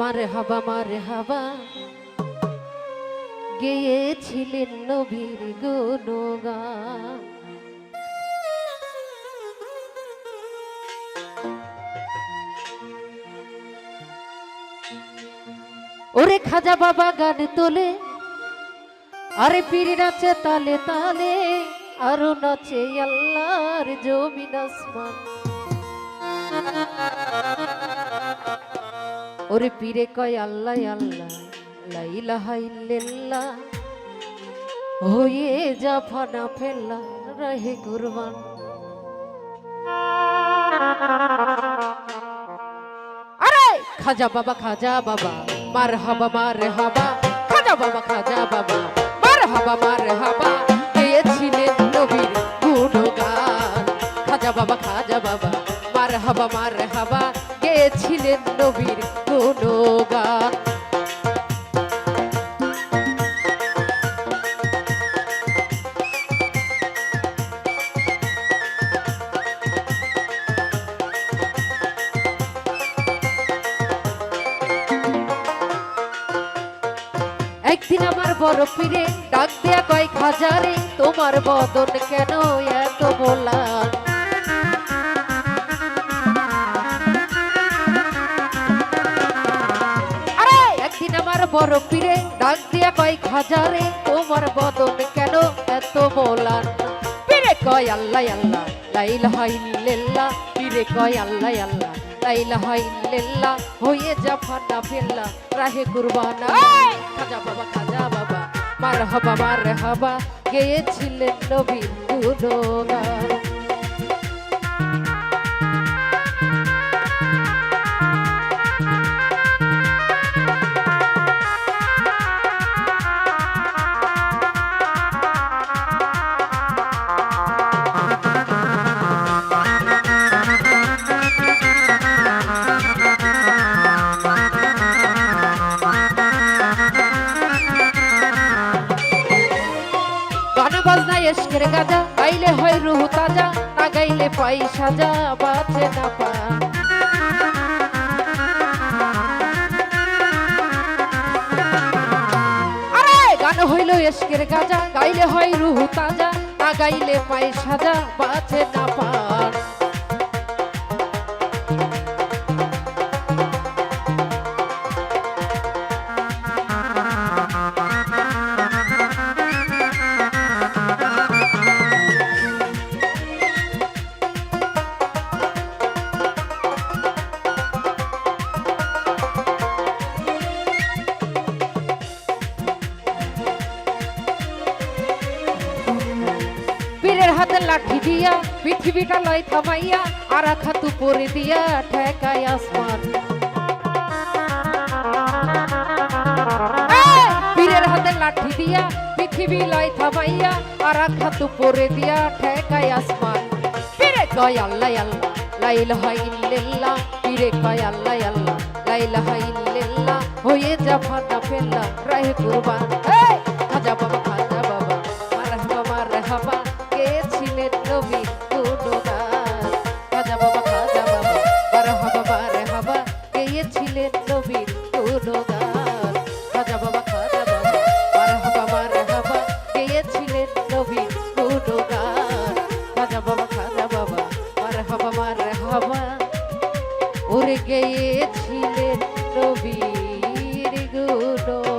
মারে হাবা মারে হাবা। গেয়েছিলেন নবীর গুণগান। ওরে খাজা বাবা গান তোলে, আরে পীর নাচে তালে তালে, আরও নাচে আল্লাহর জমিন আসমান। ওরে পীরে কয় আল্লাহ আল্লাহ লাইলাহা ইল্লাল্লাহ হয়ে যা ফানা ফেললা রহে কুরবান আরে খাজা বাবা খাজা বাবা মার হাবা মার হাবা খাজা বাবা খাজা বাবা মার হাবা মার হাবা গেয়েছিলেন নবীর গুণগান খাজা বাবা খাজা বাবা মার হাবা মার হাবা গেয়েছিলেন নবীর গুণগান একদিন আমার বড় পীরে ডাক দিয়া কয় খাজারে তোমার বদন কেন এত বলা বড় পীরে ডাক দিয়া কয় খাজারে তোমার বদন কেন এত বলান পীরে কয় আল্লাহ আল্লাহ লাইলাহা ইল্লাল্লাহ পীরে কয় আল্লাহ আল্লাহ লাইলাহা ইল্লাল্লাহ হয়ে যা ফানা ফেললা রাহে কুরবানা। খাজা বাবা খাজা বাবা মার হাবা মার হাবা। গেয়েছিলেন নবীর গুণগান এসকের গাজা, গাইলে হয় রুহ তাজা না গাইলে পাই সাজা বাঁচে না পা। গান হইল এসকের গাজা, গাইলে হয় রুহ তাজা না গাইলে পাই সাজা বাঁচে না পা। হাতে লাঠি দিয়া পৃথিবীটা লয় থামাইয়া আর খাতু পরে দিয়া ঠেকাই আসমান এই! পীরের হাতে লাঠি দিয়া পৃথিবী লয় থামাইয়া আর খাতু পরে দিয়া ঠেকাই আসমান পীরে কয় আল্লাহ আল্লাহ লাইলাহা ইল্লাল্লাহ পীরে কয় আল্লাহ আল্লাহ লাইলাহা ইল্লাল্লাহ হয়ে যা ফাটা ফেললা রাহে কুরবান এই বাবা গেয়েছিলেন নবীর গুণগান। খাজা বাবা খাজা বাবা মারহাবা মারহাবা গেয়েছিলেন নবীর গুণগান। খাজা বাবা খাজা বাবা মারহাবা মারহাবা ওরে গেয়েছিলেন নবীর গুণগান।